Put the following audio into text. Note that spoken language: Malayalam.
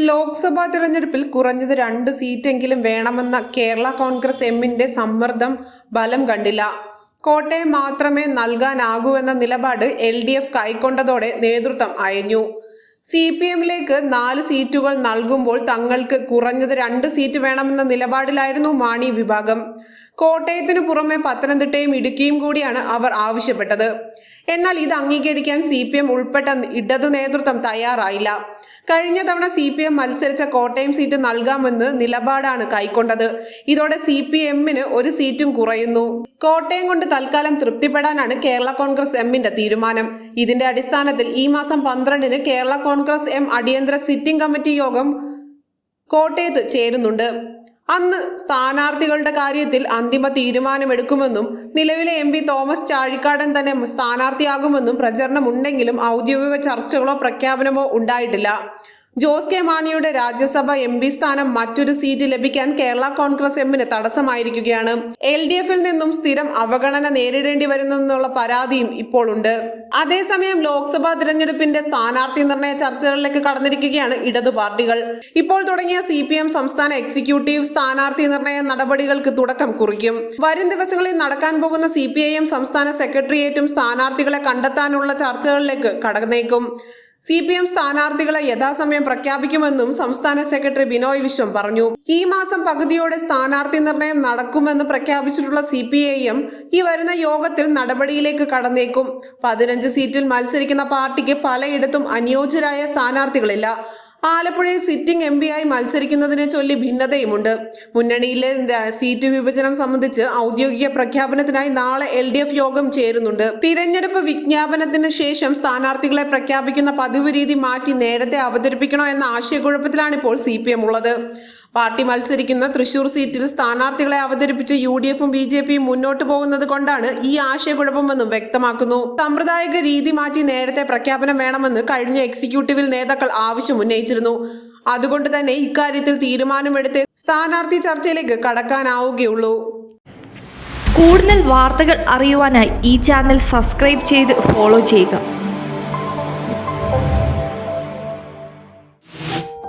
ലോക്സഭാ തിരഞ്ഞെടുപ്പിൽ കുറഞ്ഞത് രണ്ട് സീറ്റെങ്കിലും വേണമെന്ന കേരള കോൺഗ്രസ് എമ്മിന്റെ സമ്മർദ്ദം ബലം കണ്ടില്ല. കോട്ടയം മാത്രമേ നൽകാനാകൂവെന്ന നിലപാട് എൽ ഡി എഫ് കൈക്കൊണ്ടതോടെ നേതൃത്വം അയഞ്ഞു. സി പി എമ്മിലേക്ക് നാല് സീറ്റുകൾ നൽകുമ്പോൾ തങ്ങൾക്ക് കുറഞ്ഞത് രണ്ട് സീറ്റ് വേണമെന്ന നിലപാടിലായിരുന്നു മാണി വിഭാഗം. കോട്ടയത്തിനു പുറമെ പത്തനംതിട്ടയും ഇടുക്കിയും കൂടിയാണ് അവർ ആവശ്യപ്പെട്ടത്. എന്നാൽ ഇത് അംഗീകരിക്കാൻ സി പി എം ഉൾപ്പെട്ട ഇടതു നേതൃത്വം തയ്യാറായില്ല. കഴിഞ്ഞ തവണ സി പി എം മത്സരിച്ച കോട്ടയം സീറ്റ് നൽകാമെന്ന് നിലപാടാണ് കൈക്കൊണ്ടത്. ഇതോടെ സി പി എമ്മിന് ഒരു സീറ്റും കുറയുന്നു. കോട്ടയം കൊണ്ട് തൽക്കാലം തൃപ്തിപ്പെടാനാണ് കേരള കോൺഗ്രസ് എമ്മിന്റെ തീരുമാനം. ഇതിന്റെ അടിസ്ഥാനത്തിൽ ഈ മാസം പന്ത്രണ്ടിന് കേരള കോൺഗ്രസ് എം അടിയന്തര സിറ്റിംഗ് കമ്മിറ്റി യോഗം കോട്ടയത്ത് ചേരുന്നുണ്ട്. അന്ന് സ്ഥാനാർത്ഥികളുടെ കാര്യത്തിൽ അന്തിമ തീരുമാനമെടുക്കുമെന്നും നിലവിലെ എം പി തോമസ് ചാഴിക്കാടൻ തന്നെ സ്ഥാനാർത്ഥിയാകുമെന്നും പ്രചരണമുണ്ടെങ്കിലും ഔദ്യോഗിക ചർച്ചകളോ പ്രഖ്യാപനമോ ഉണ്ടായിട്ടില്ല. ജോസ് കെ മാണിയുടെ രാജ്യസഭ എം പി സ്ഥാനം മറ്റൊരു സീറ്റ് ലഭിക്കാൻ കേരള കോൺഗ്രസ് എമ്മിന് തടസ്സമായിരിക്കുകയാണ്. എൽ ഡി എഫിൽ നിന്നും സ്ഥിരം അവഗണന നേരിടേണ്ടി വരുന്നെന്നുള്ള പരാതിയും ഇപ്പോൾ ഉണ്ട്. അതേസമയം ലോക്സഭാ തിരഞ്ഞെടുപ്പിന്റെ സ്ഥാനാർത്ഥി നിർണയ ചർച്ചകളിലേക്ക് കടന്നിരിക്കുകയാണ് ഇടതു പാർട്ടികൾ. ഇപ്പോൾ തുടങ്ങിയ സി പി എം സംസ്ഥാന എക്സിക്യൂട്ടീവ് സ്ഥാനാർത്ഥി നിർണയ നടപടികൾക്ക് തുടക്കം കുറിക്കും. വരും ദിവസങ്ങളിൽ നടക്കാൻ പോകുന്ന സി പി ഐ എം സംസ്ഥാന സെക്രട്ടേറിയറ്റും സ്ഥാനാർത്ഥികളെ കണ്ടെത്താനുള്ള ചർച്ചകളിലേക്ക് കടന്നേക്കും. സി പി എം സ്ഥാനാർത്ഥികളെ യഥാസമയം പ്രഖ്യാപിക്കുമെന്നും സംസ്ഥാന സെക്രട്ടറി ബിനോയ് വിശ്വം പറഞ്ഞു. ഈ മാസം പകുതിയോടെ സ്ഥാനാർത്ഥി നിർണയം നടക്കുമെന്ന് പ്രഖ്യാപിച്ചിട്ടുള്ള സി പി ഐ എം ഈ വരുന്ന യോഗത്തിൽ നടപടിയിലേക്ക് കടന്നേക്കും. പതിനഞ്ച് സീറ്റിൽ മത്സരിക്കുന്ന പാർട്ടിക്ക് പലയിടത്തും അനുയോജ്യരായ സ്ഥാനാർത്ഥികളില്ല. ആലപ്പുഴയിൽ സിറ്റിംഗ് എം ആയി മത്സരിക്കുന്നതിനെ ചൊല്ലി ഭിന്നതയുമുണ്ട്. മുന്നണിയിലെ സീറ്റ് വിഭജനം സംബന്ധിച്ച് ഔദ്യോഗിക പ്രഖ്യാപനത്തിനായി നാളെ എൽ ഡി എഫ് യോഗം ചേരുന്നുണ്ട്. തിരഞ്ഞെടുപ്പ് വിജ്ഞാപനത്തിന് ശേഷം സ്ഥാനാർത്ഥികളെ പ്രഖ്യാപിക്കുന്ന പതിവ് രീതി മാറ്റി നേരത്തെ അവതരിപ്പിക്കണോ എന്ന ആശയക്കുഴപ്പത്തിലാണ് ഇപ്പോൾ സി പി എം ഉള്ളത്. പാർട്ടി മത്സരിക്കുന്ന തൃശൂർ സീറ്റിൽ സ്ഥാനാർത്ഥികളെ അവതരിപ്പിച്ച് യു ഡി എഫും ബി ജെ പിയും മുന്നോട്ട് പോകുന്നത് കൊണ്ടാണ് ഈ ആശയക്കുഴപ്പമെന്നും വ്യക്തമാക്കുന്നു. സാമ്പ്രദായിക രീതി മാറ്റി നേരത്തെ പ്രഖ്യാപനം വേണമെന്ന് കഴിഞ്ഞ എക്സിക്യൂട്ടീവിൽ നേതാക്കൾ ആവശ്യം ഉന്നയിച്ചിരുന്നു. അതുകൊണ്ട് തന്നെ ഇക്കാര്യത്തിൽ തീരുമാനമെടുത്ത് സ്ഥാനാർത്ഥി ചർച്ചയിലേക്ക് കടക്കാനാവുകയുള്ളൂ. കൂടുതൽ വാർത്തകൾ അറിയുവാനായി ഈ ചാനൽ സബ്സ്ക്രൈബ് ചെയ്ത് ഫോളോ ചെയ്യുക.